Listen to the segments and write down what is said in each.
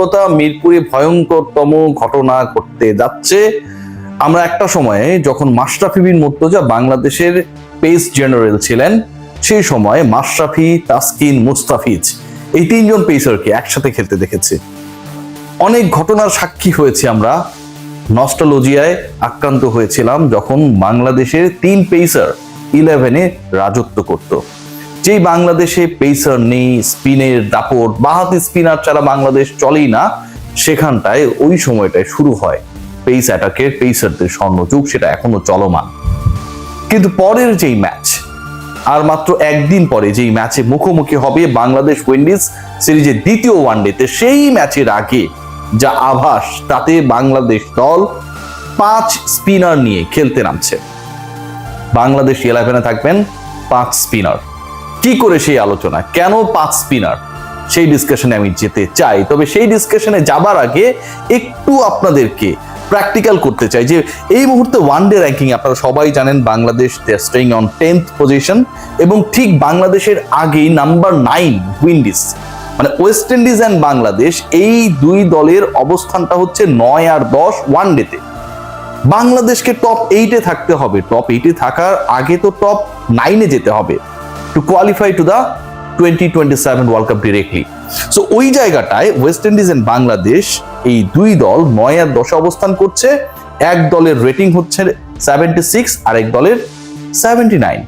বাস্তবিকতা মিরপুরে ভয়ঙ্করতম ঘটনা ঘটতে যাচ্ছে। আমরা একটা সময়ে যখন মাশরাফি বিন মুর্তজা বাংলাদেশের পেস জেনারেল ছিলেন, সেই সময় মাশরাফি, তাসকিন, মুস্তাফিজ এই তিনজন পেসারকে একসাথে খেলতে দেখেছি। অনেক ঘটনার সাক্ষী হয়েছি আমরা। নস্টালজিয়ায় আক্রান্ত হয়েছিলাম যখন বাংলাদেশের তিন পেসার ইলেভেনে রাজত্ব করত। যেই বাংলাদেশে পেসার নেই, স্পিনের দাপট, বাহাতি স্পিনার ছাড়া বাংলাদেশ চলেই না, সেখানটায় ওই সময়টায় শুরু হয় পেস অ্যাটাকের পেসারদের স্বর্ণযুগ, সেটা এখনও চলমান। কিন্তু পরের যেই ম্যাচ আর মাত্র একদিন পরে যেই ম্যাচে মুখোমুখি হবে বাংলাদেশ উইন্ডিজ সিরিজের দ্বিতীয় ওয়ানডেতে, সেই ম্যাচের আগে যা আভাস, তাতে বাংলাদেশ দল পাঁচ স্পিনার নিয়ে খেলতে নামছে। বাংলাদেশ ইলেভেনে থাকবেন পাঁচ স্পিনার কি করে সেই আলোচনা? কেন পাঁচ স্পিনার? সেই ডিসকাশনে আমি যেতে চাই। তবে সেই ডিসকাশনে যাবার আগে একটু আপনাদেরকে প্র্যাকটিক্যাল করতে চাই যে এই মুহূর্তে ওয়ান ডে র্যাঙ্কিং আপনারা সবাই জানেন Bangladesh staying on tenth position এবং ঠিক বাংলাদেশের আগেই নাম্বার নাইন উইন্ডিজ মানে ওয়েস্ট ইন্ডিজ অ্যান্ড বাংলাদেশ এই দুই দলের অবস্থানটা হচ্ছে নয় আর দশ ওয়ান ডেতে বাংলাদেশকে টপ এইটে থাকতে হবে। টপ এইটে থাকার আগে তো টপ নাইনে যেতে হবে। To qualify to the twenty twenty seven World Cup directly so ওই জায়গাটায় ওয়েস্ট ইন্ডিজ এন্ড বাংলাদেশ এই দুই দল নয় আর দশে অবস্থান করছে। এক দলের রেটিং হচ্ছে সেভেন্টি সিক্স আর এক দলের সেভেন্টি নাইন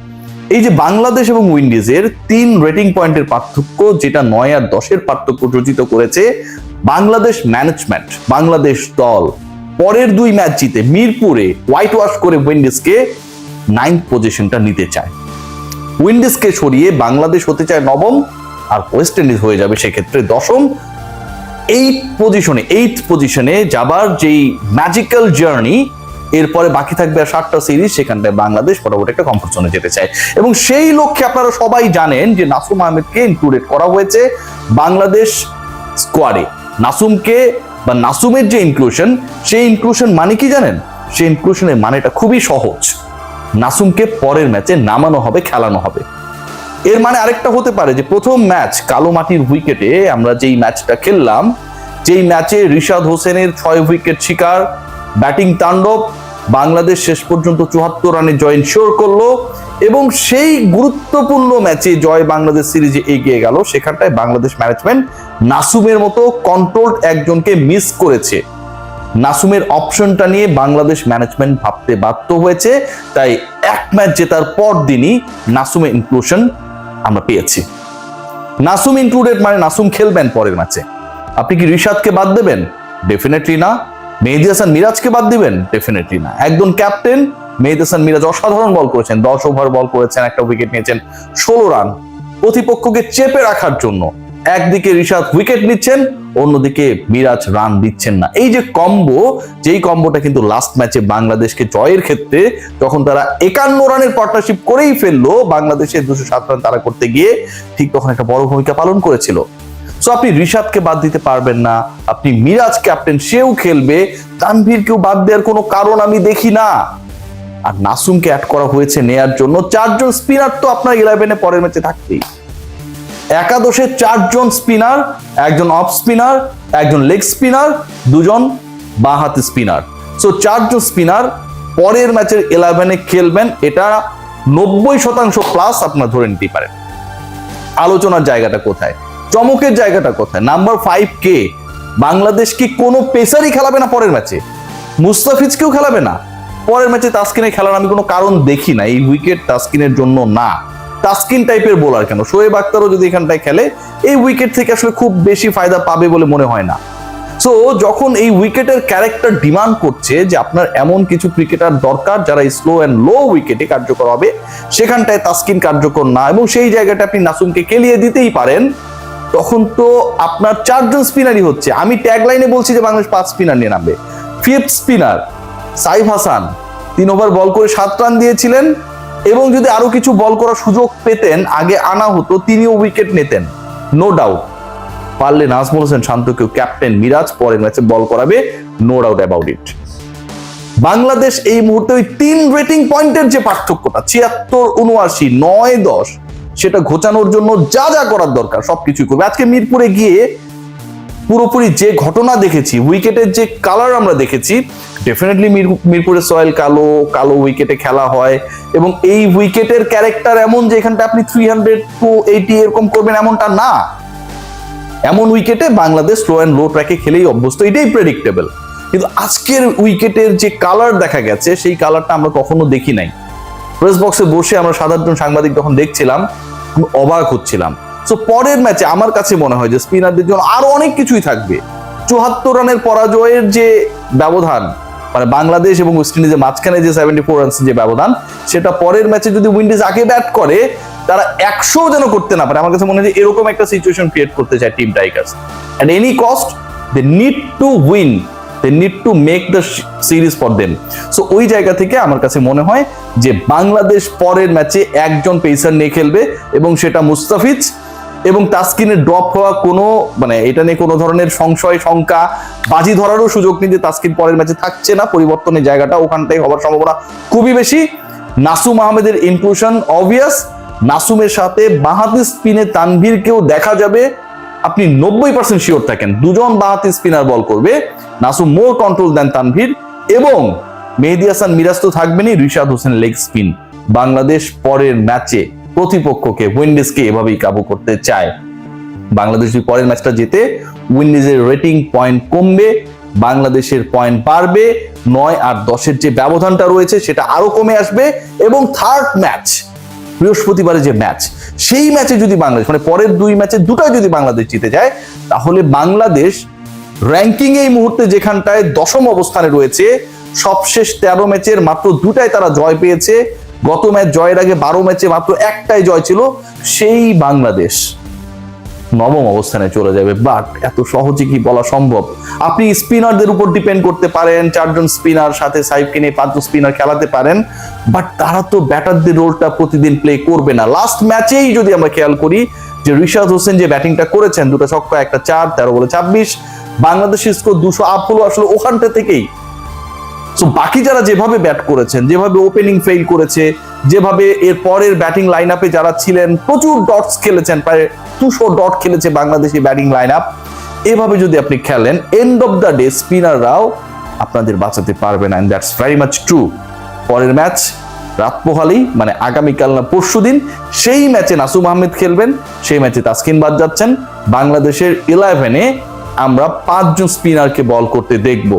এই যে বাংলাদেশ এবং উইন্ডিজের তিন রেটিং পয়েন্টের পার্থক্য, যেটা নয় আর দশের পার্থক্য রচিত করেছে বাংলাদেশ ম্যানেজমেন্ট বাংলাদেশ দল। পরের দুই ম্যাচ জিতে মিরপুরে হোয়াইট ওয়াশ করে উইন্ডিজকে নাইন্থ পজিশনটা নিতে চায়। উইন্ডিজকে সরিয়ে বাংলাদেশ হতে চায় নবম আর ওয়েস্ট ইন্ডিজ হয়ে যাবে সেক্ষেত্রে দশম। এইট পজিশনে এইট পজিশনে যাবার যেই ম্যাজিক্যাল জার্নি এরপরে বাকি থাকবে আর সাতটা সিরিজ সেখানটায় বাংলাদেশ মোটামুটি একটা কমফোর্ট জোনে যেতে চায়। এবং সেই লক্ষ্যে আপনারা সবাই জানেন যে নাসুম আহমেদকে ইনক্লুডেড করা হয়েছে বাংলাদেশ স্কোয়াডে নাসুমকে বা নাসুমের যে ইনক্লুশন সেই ইনক্লুশন মানে কি জানেন? সেই ইনক্লুশনের মানেটা খুবই সহজ। নাসুমকে পরের ম্যাচে নামানো হবে, খেলানো হবে। এর মানে আরেকটা হতে পারে যে প্রথম ম্যাচ কালো মাটির উইকেটে আমরা যেই ম্যাচটা খেললাম, যেই ম্যাচে রিশাদ হোসেনের ছয় উইকেট শিকার, ব্যাটিং তাণ্ডব, বাংলাদেশ শেষ পর্যন্ত চুয়াত্তর রানে জয় ইনশিওর করল, এবং সেই গুরুত্বপূর্ণ ম্যাচে জয় বাংলাদেশ সিরিজে এগিয়ে গেল, সেখানটায় বাংলাদেশ ম্যানেজমেন্ট নাসুমের মতো কন্ট্রোলড একজনকে মিস করেছে। নাসুমের অপশনটা নিয়ে বাংলাদেশ ম্যানেজমেন্ট ভাবতে বাধ্য হয়েছে। তাই এক ম্যাচ জেতার পর দিনই নাসুমের ইনক্লুশন আমরা পেয়েছি। নাসুম ইনক্লুডেড মানে নাসুম খেলবেন পরের ম্যাচে আপনি কি রিশাদকে বাদ দেবেন? ডেফিনেটলি না। মেহেদি হাসান মিরাজকে বাদ দিবেন? ডেফিনেটলি না। একজন ক্যাপ্টেন মেহেদি হাসান মিরাজ অসাধারণ বল করেছেন। দশ ওভার বল করেছেন, একটা উইকেট নিয়েছেন, ষোলো রান প্রতিপক্ষকে চেপে রাখার জন্য একদিকে ঋষাদ উইকেট নিচ্ছেন, অন্যদিকে মিরাজ রান দিচ্ছেন না। এই যে কম্বো যেই কম্বোটা কিন্তু লাস্ট ম্যাচে বাংলাদেশকে জয়ের ক্ষেত্রে যখন তারা একান্ন রানের পার্টনারশিপ করেই ফেলল বাংলাদেশের দুশো সাত রান তারা করতে গিয়ে ঠিক তখন একটা বড় ভূমিকা পালন করেছিল। সো আপনি রিশাদকে বাদ দিতে পারবেন না, আপনি মিরাজ ক্যাপ্টেন সেও খেলবে, তানভীরকেও বাদ দেওয়ার কোনো কারণ আমি দেখি না। আর নাসুমকে অ্যাড করা হয়েছে নেয়ার জন্য, চারজন স্পিনার তো আপনার ইলেভেনে পরের ম্যাচে থাকতেই। একাদশে চারজন স্পিনার, একজন অফ স্পিনার, একজন লেগ স্পিনার, দুজন বাঁহাতি স্পিনার। সো চারজন স্পিনার, পরের ম্যাচের ইলেভেনে খেলবেন, এটা নব্বই শতাংশ প্লাস আপনার ধরে নিতেই পারেন। আলোচনার জায়গাটা কোথায়? চমকের জায়গাটা কোথায়? নাম্বার ফাইভ কে? বাংলাদেশ কি কোনো পেসারই খেলাবে না পরের ম্যাচে? মুস্তাফিজকেও খেলাবে না? পরের ম্যাচে তাসকিনে খেলার আমি কোনো কারণ দেখি না, এই উইকেট তাসকিনের জন্য না। তাসকিন টাইপের বোলার কেন? শোয়েব আক্তারও যদি এখানটায় খেলে, এই উইকেট থেকে আসলে খুব বেশি ফায়দা পাবে বলে মনে হয় না। সো যখন এই উইকেটের ক্যারেক্টার ডিমান্ড করছে যে আপনার এমন কিছু ক্রিকেটার দরকার যারা স্লো অ্যান্ড লো উইকেটে কার্যকর হবে, সেখানটায় তাস্কিন কার্যকর না এবং সেই জায়গাটা আপনি নাসুমকে খেলিয়ে দিতেই পারেন, তখন তো আপনার চারজন স্পিনারই হচ্ছে। আমি ট্যাগ লাইনে বলছি যে বাংলাদেশ পাঁচ স্পিনার নিয়ে নামবে। ফিফথ স্পিনার সাইফ হাসান, তিন ওভার বল করে সাত রান দিয়েছিলেন। এবং যদি আরও কিছু বল করার সুযোগ পেতেন, আগে আনা হতো, তিনিও উইকেট নিতেন। নো ডাউট পারলে নাজমুল হোসেন শান্তকেও ক্যাপ্টেন মিরাজ পরের ম্যাচে বল করাবে no doubt about it Bangladesh এই মুহূর্তে ওই তিন রেটিং পয়েন্টের যে পার্থক্যটা, ছিয়াত্তর, উনআশি, নয়, দশ, সেটা ঘোচানোর জন্য যা যা করার দরকার, সবকিছুই করবে। আজকে মিরপুরে গিয়ে পুরোপুরি যে ঘটনা দেখেছি উইকেটের যে কালার আমরা দেখেছি ডেফিনেটলি মিরপুরের সয়েল কালো কালো উইকেটে খেলা হয় এবং এই উইকেটের ক্যারেক্টার এমন যে এখানটা আপনি থ্রি হান্ড্রেড টু এইটি এরকম করবেন এমনটা না। এমন উইকেটে বাংলাদেশ স্লো অ্যান্ড লো ট্র্যাকে খেলেই অভ্যস্ত, এটাই প্রেডিক্টেবল কিন্তু আজকের উইকেটের যে কালার দেখা গেছে, সেই কালারটা আমরা কখনো দেখি নাই। প্রেস বক্সে বসে আমরা সাধারণ সাংবাদিক যখন দেখছিলাম অবাক হচ্ছিলাম। সো পরের ম্যাচে আমার কাছে মনে হয় যে স্পিনারদের জন্য আরও অনেক কিছুই থাকবে। চুয়াত্তর রানের পরাজয়ের যে ব্যবধান মানে বাংলাদেশ এবং ওয়েস্ট ইন্ডিজের মাঝখানে যে সেভেন্টি ফোর রানস যে ব্যবধান, সেটা পরের ম্যাচে যদি উইন্ডিজ আগে ব্যাট করে, তারা একশো যেন করতে না পারে। আমার কাছে মনে হয় যে এরকম একটা সিচুয়েশন ক্রিয়েট করতে চায় team Tigers and any cost they need to win they need to make the series for them so ওই জায়গা থেকে আমার কাছে মনে হয় যে বাংলাদেশ পরের ম্যাচে একজন পেসার নিয়ে খেলবে এবং সেটা মুস্তাফিজ এবং তাস্কিনের ড্রপ হওয়া কোনো মানে এটা নিয়ে কোনো ধরনের সংশয়, শঙ্কা, বাজি ধরারও সুযোগ নেই যে তাস্কিন পরের ম্যাচে থাকছে না। পরিবর্তনের জায়গাটা ওখানটাই হওয়ার সম্ভাবনা খুবই বেশি। নাসুম আহমেদের ইনক্লুশন অবভিয়াস নাসুমের সাথে বাহাতি স্পিনে তানভীরকেও দেখা যাবে। আপনি নব্বই পার্সেন্ট শিওর থাকেন, দুজন বাহাতি স্পিনার বল করবে। Nasum more control then Tanvir এবং মেহেদি হাসান মিরাজ তো থাকবেনই, রিশাদ হোসেন লেগ স্পিন বাংলাদেশ পরের ম্যাচে প্রতিপক্ষকে উইন্ডিজকে এভাবেই কাবু করতে চায়। বাংলাদেশ যদি পরের ম্যাচটা জিতে উইন্ডিজের রেটিং পয়েন্ট কমবে, বাংলাদেশের পয়েন্ট বাড়বে, নয় আর দশের যে ব্যবধানটা রয়েছে সেটা আরও কমে আসবে এবং থার্ড ম্যাচ বৃহস্পতিবারে যে ম্যাচ সেই ম্যাচে যদি বাংলাদেশ মানে পরের দুই ম্যাচে দুটাই যদি বাংলাদেশ জিতে যায়, তাহলে বাংলাদেশ র্যাঙ্কিং এই মুহূর্তে যেখানটায় দশম অবস্থানে রয়েছে, সবশেষ তেরো ম্যাচের মাত্র দুটাই তারা জয় পেয়েছে। গত ম্যাচ জয়ের আগে বারো ম্যাচে মাত্র একটাই জয় ছিল, সেই বাংলাদেশ নবম অবস্থানে চলে যাবে। বাট এত সহজে কি বলা সম্ভব? আপনি স্পিনারদের উপর ডিপেন্ড করতে পারেন, চারজন স্পিনার সাথে সাইফকে নিয়ে পাঁচজন স্পিনার খেলাতে পারেন, বাট তারা তো ব্যাটারদের রোলটা প্রতিদিন প্লে করবে না। লাস্ট ম্যাচেই যদি আমরা খেয়াল করি যে রিশাদ হোসেন যে ব্যাটিংটা করেছেন, দুটো ছক্কা, একটা চার, তেরো বলে ছাব্বিশ, বাংলাদেশের স্কোর দুশো আপ হলো আসলে ওখানটা থেকেই। সো বাকি যারা যেভাবে ব্যাট করেছেন, যেভাবে ওপেনিং ফেল করেছে, যেভাবে এর পরের ব্যাটিং লাইন আপে যারা ছিলেন, প্রচুর ডটস খেলেছেন, প্রায় দুশো ডট খেলেছে বাংলাদেশি ব্যাটিং লাইন আপ এভাবে যদি আপনি খেলেন এন্ড অফ দ্য ডে স্পিনাররাও আপনাদের বাঁচাতে পারবে না দ্যাটস ভেরি মাচ ট্রু পরের ম্যাচ রাত পোহালেই মানে আগামীকাল না পরশু দিন, সেই ম্যাচে নাসুম আহমেদ খেলবেন, সেই ম্যাচে তাসকিন বাদ যাচ্ছেন। বাংলাদেশের ইলেভেনে আমরা পাঁচজন স্পিনারকে বল করতে দেখব।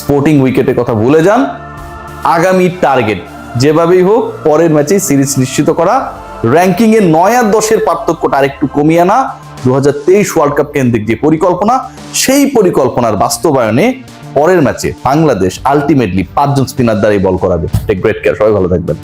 স্পোর্টিং উইকেটের কথা ভুলে যান। আগামী টার্গেট যেভাবেই হোক, পরের ম্যাচে সিরিজ নিশ্চিত করা। র্যাঙ্কিং এ নয় আর দশের পার্থক্যটা আরেকটু কমিয়ে আনা। দু হাজার তেইশ ওয়ার্ল্ড কাপ কেন্দ্রিক যে পরিকল্পনা, সেই পরিকল্পনার বাস্তবায়নে পরের ম্যাচে বাংলাদেশ আলটিমেটলি পাঁচজন স্পিনার দ্বারাই বল করাবে। টেক গ্রেট কেয়ার সবাই ভালো থাকবেন।